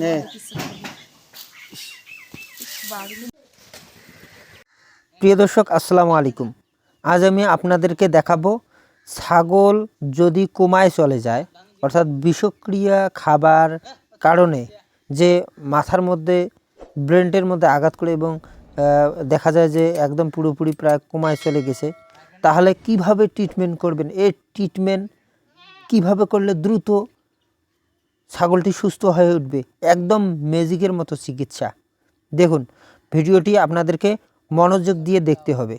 নে প্রিয় দর্শক, আসসালামু আলাইকুম। আজ আমি আপনাদেরকে দেখাবো ছাগল যদি কোমায় চলে যায়, অর্থাৎ বিষক্রিয়া খাবার কারণে যে মাথার মধ্যে, ব্রেনটের মধ্যে আঘাত করে এবং দেখা যায় যে একদম পুরোপুরি প্রায় কোমায় চলে গেছে, তাহলে কীভাবে ট্রিটমেন্ট করবেন? এই ট্রিটমেন্ট কীভাবে করলে দ্রুত ছাগলটি সুস্থ হয়ে উঠবে। একদম ম্যাজিকের মতো চিকিৎসা। দেখুন, ভিডিওটি আপনাদেরকে মনোযোগ দিয়ে দেখতে হবে।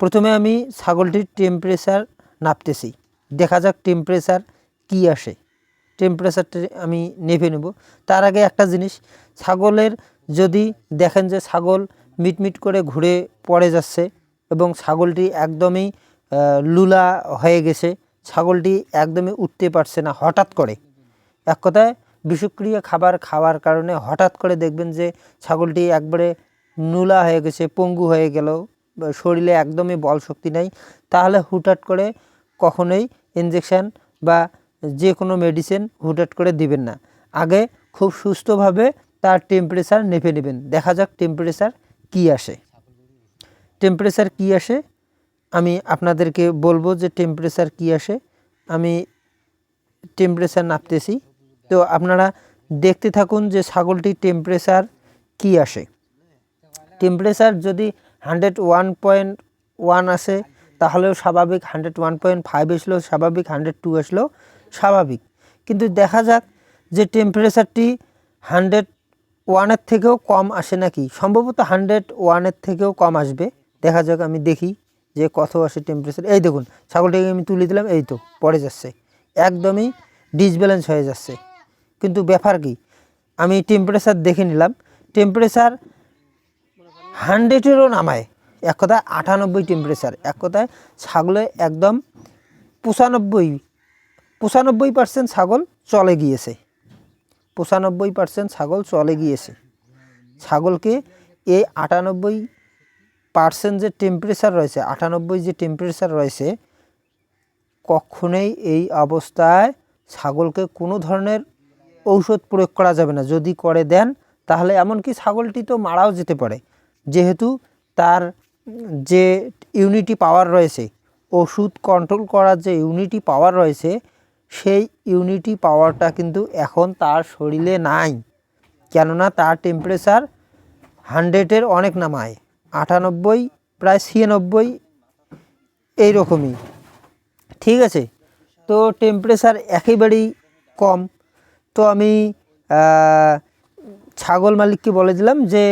প্রথমে আমি ছাগলটির টেম্পারেচার নাপতেছি। দেখা যাক টেম্পারেচার কি আসে। টেম্পারেচারটা আমি নেভে নেব। তার আগে একটা জিনিস, ছাগলের যদি দেখেন যে ছাগল মিটমিট করে ঘুরে পড়ে যাচ্ছে এবং ছাগলটি একদমই লুলা হয়ে গেছে, ছাগলটি একদমই উঠতে পারছে না হঠাৎ করে এক কথায় বিষক্রিয়া খাবার খাওয়ার কারণে হঠাৎ করে দেখবেন যে ছাগলটি একবারে নুলা হয়ে গেছে, পঙ্গু হয়ে গেল শরীরে একদমই বল শক্তি নাই। তাহলে হুটহাট করে কখনোই ইঞ্জেকশান বা যে কোনো মেডিসিন হুটহাট করে দিবেন না। আগে খুব সুস্থভাবে তার টেম্পারেচার নেপে নেবেন। দেখা যাক টেম্পারেচার কী আসে। টেম্পারেচার কী আসে? আমি আপনাদেরকে বলব যে টেম্পারেচার কী আসে। আমি টেম্পারেচার নাপতেছি। তো আপনারা দেখতে থাকুন যে ছাগলটির টেম্পারেচার কী আসে। টেম্পারেচার যদি হান্ড্রেড ওয়ান পয়েন্ট ওয়ান আসে, তাহলেও স্বাভাবিক হান্ড্রেড ওয়ান পয়েন্ট ফাইভ আসলেও স্বাভাবিক হান্ড্রেড টু আসলেও স্বাভাবিক। কিন্তু দেখা যাক যে টেম্পারেচারটি হান্ড্রেড ওয়ানের থেকেও কম আসে নাকি। সম্ভবত হান্ড্রেড ওয়ানের থেকেও কম আসবে। দেখা যাক, আমি দেখি যে কত আসে টেম্পারেচার এই দেখুন, ছাগলটাকে আমি তুলে দিলাম, এই তো, পড়ে যাচ্ছে। একদমই ডিসব্যালেন্স হয়ে যাচ্ছে। কিন্তু ব্যাপার কি? আমি টেম্পারেচার দেখে নিলাম। টেম্পারেচার হান্ড্রেডেরও নামায়। এক কথায় আটানব্বই টেম্পারেচার এক কথায় ছাগলে একদম পঁচানব্বই পঁচানব্বই পার্সেন্ট ছাগল চলে গিয়েছে। পঁচানব্বই পার্সেন্ট ছাগল চলে গিয়েছে। ছাগলকে এই আটানব্বই পার্সেন্ট যে টেম্পারেচার রয়েছে, আটানব্বই যে টেম্পারেচার রয়েছে, কখনোই এই অবস্থায় ছাগলকে কোনো ধরনের ঔষধ প্রয়োগ করা যাবে না। যদি করে দেন, তাহলে এমনকি ছাগলটি তো মারাও যেতে পারে। যেহেতু তার যে ইউনিটি পাওয়ার রয়েছে, ওষুধ কন্ট্রোল করার যে ইউনিটি পাওয়ার রয়েছে, সেই ইউনিটি পাওয়ারটা কিন্তু এখন তার শরীরে নাই। কেননা তার টেম্পারেচার হান্ড্রেডের অনেক নামায়। আটানব্বই, প্রায় ছিয়ানব্বই এইরকমই। ঠিক আছে? তো টেম্পারেচার একেবারেই কম। তো আমি ছাগল মালিককে বলে দিলাম যে,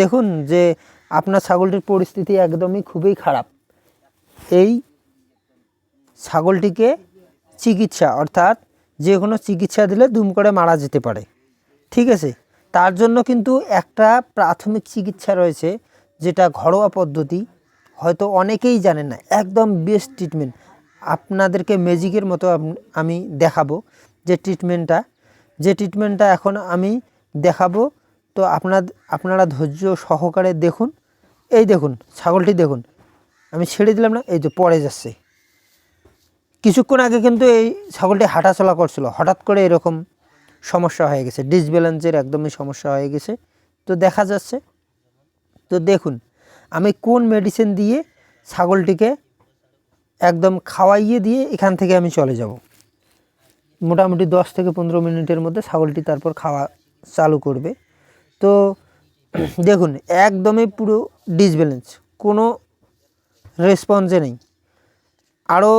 দেখুন যে আপনার ছাগলটির পরিস্থিতি একদমই খুবই খারাপ। এই ছাগলটিকে চিকিৎসা, অর্থাৎ যে কোনো চিকিৎসা দিলে দুম করে মারা যেতে পারে। ঠিক আছে? তার জন্য কিন্তু একটা প্রাথমিক চিকিৎসা রয়েছে, যেটা ঘরোয়া পদ্ধতি, হয়তো অনেকেই জানেন না, একদম বেস্ট ট্রিটমেন্ট আপনাদেরকে ম্যাজিকের মতো আমি দেখাবো যে ট্রিটমেন্টটা যে ট্রিটমেন্টটা এখন আমি দেখাবো, তো আপনার আপনারা ধৈর্য সহকারে দেখুন। এই দেখুন, ছাগলটি দেখুন। আমি ছেড়ে দিলাম না, এই যে পড়ে যাচ্ছে। কিছুক্ষণ আগে কিন্তু এই ছাগলটি হাঁটাচলা করছিল। হঠাৎ করে এরকম সমস্যা হয়ে গেছে ডিসব্যালেন্সের একদমই সমস্যা হয়ে গেছে। তো দেখা যাচ্ছে, তো দেখুন, আমি কোন মেডিসিন দিয়ে ছাগলটিকে একদম খাওয়াইয়ে দিয়ে এখান থেকে আমি চলে যাব। মোটামুটি দশ থেকে পনেরো মিনিটের মধ্যে ছাগলটি তারপর খাওয়া চালু করবে। তো দেখুন, একদমই পুরো ডিসব্যালেন্স কোনো রেসপন্সে নেই। আরও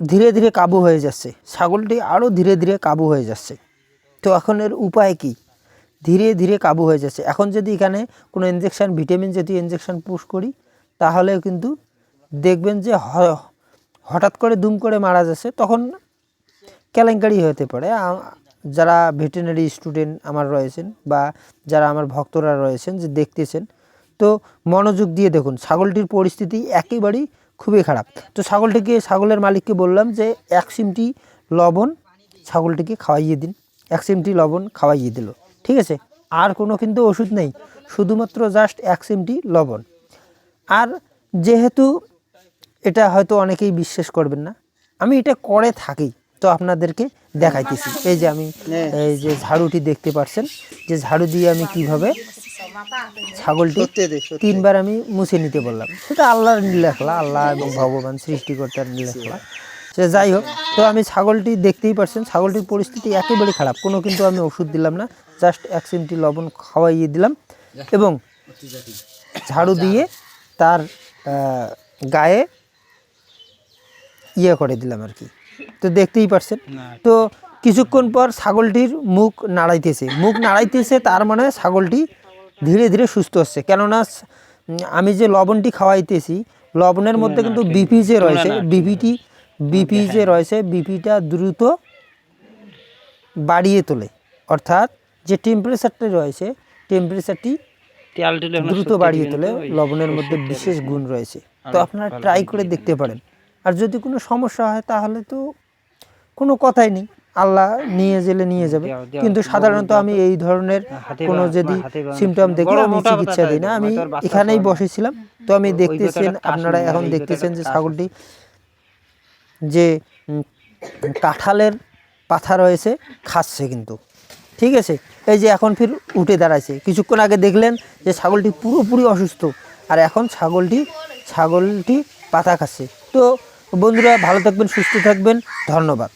ধীরে ধীরে কাবু হয়ে যাচ্ছে। ছাগলটি আরও ধীরে ধীরে কাবু হয়ে যাচ্ছে। তো এখন এর উপায় কী? ধীরে ধীরে কাবু হয়ে যাচ্ছে। এখন যদি এখানে কোনো ইঞ্জেকশান ভিটামিন জাতীয় ইঞ্জেকশান পুশ করি, তাহলেও কিন্তু দেখবেন যে হঠাৎ করে দুম করে মারা যাচ্ছে। তখন কেলেঙ্কারি হতে পারে। যারা ভেটেরিনারি স্টুডেন্ট আমার রয়েছেন বা যারা আমার ভক্তরা রয়েছেন যে দেখতেছেন, তো মনোযোগ দিয়ে দেখুন, ছাগলটির পরিস্থিতি একেবারেই খুবই খারাপ। তো ছাগলটিকে, ছাগলের মালিককে বললাম যে এক সিমটি লবণ ছাগলটিকে খাওয়াইয়ে দিন। এক সিমটি লবণ খাওয়াইয়ে দিল। ঠিক আছে? আর কোনো কিন্তু ওষুধ নেই। শুধুমাত্র জাস্ট এক সিমটি লবণ। আর যেহেতু এটা হয়তো অনেকেই বিশ্বাস করবেন না, আমি এটা করে থাকি। তো আপনাদেরকে দেখাইতেছি। এই যে আমি এই যে ঝাড়ুটি দেখতে পাচ্ছেন যে ঝাড়ু দিয়ে আমি কীভাবে ছাগলটি তিনবার আমি মুছে নিতে বললাম। সেটা আল্লাহর লেখলা আল্লাহ এবং ভগবান সৃষ্টিকর্তার লেখলা সে যাই হোক তো আমি ছাগলটি দেখতেই পারছেন ছাগলটির পরিস্থিতি একেবারে খারাপ। কোনো কিন্তু আমি ওষুধ দিলাম না জাস্ট এক চিমটি লবণ খাওয়াইয়ে দিলাম এবং ঝাড়ু দিয়ে তার গায়ে ইয়ে করে দিলাম আর কি। তো দেখতেই পারছেন। তো কিছুক্ষণ পর ছাগলটির মুখ নাড়াইতেছে। মুখ নাড়াইতেছে তার মানে ছাগলটি ধীরে ধীরে সুস্থ হচ্ছে। কেননা আমি যে লবণটি খাওয়াইতেছি লবণের মধ্যে কিন্তু বিপি যে রয়েছে বিপিটি বিপি যে রয়েছে বিপিটা দ্রুত বাড়িয়ে তোলে। অর্থাৎ যে টেম্পারেচারটি রয়েছে টেম্পারেচারটি দ্রুত বাড়িয়ে তোলে লবণের মধ্যে বিশেষ গুণ রয়েছে। তো আপনারা ট্রাই করে দেখতে পারেন। আর যদি কোনো সমস্যা হয় তাহলে তো কোনো কথাই নেই। আল্লাহ নিয়ে গেলে নিয়ে যাবে। কিন্তু সাধারণত আমি এই ধরনের কোনো যদি সিমটম দেখলে আমি চিকিৎসা দিই না আমি এখানেই বসেছিলাম। তো আমি দেখতেছেন আপনারা এখন দেখতেছেন যে ছাগলটি যে কাঁঠালের পাথা রয়েছে খাচ্ছে কিন্তু। ঠিক আছে? এই যে এখন ফির উঠে দাঁড়াইছে। কিছুক্ষণ আগে দেখলেন যে ছাগলটি পুরোপুরি অসুস্থ। আর এখন ছাগলটি ছাগলটি পাতা খাচ্ছে। তো বন্ধুরা ভালো থাকবেন সুস্থ থাকবেন ধন্যবাদ।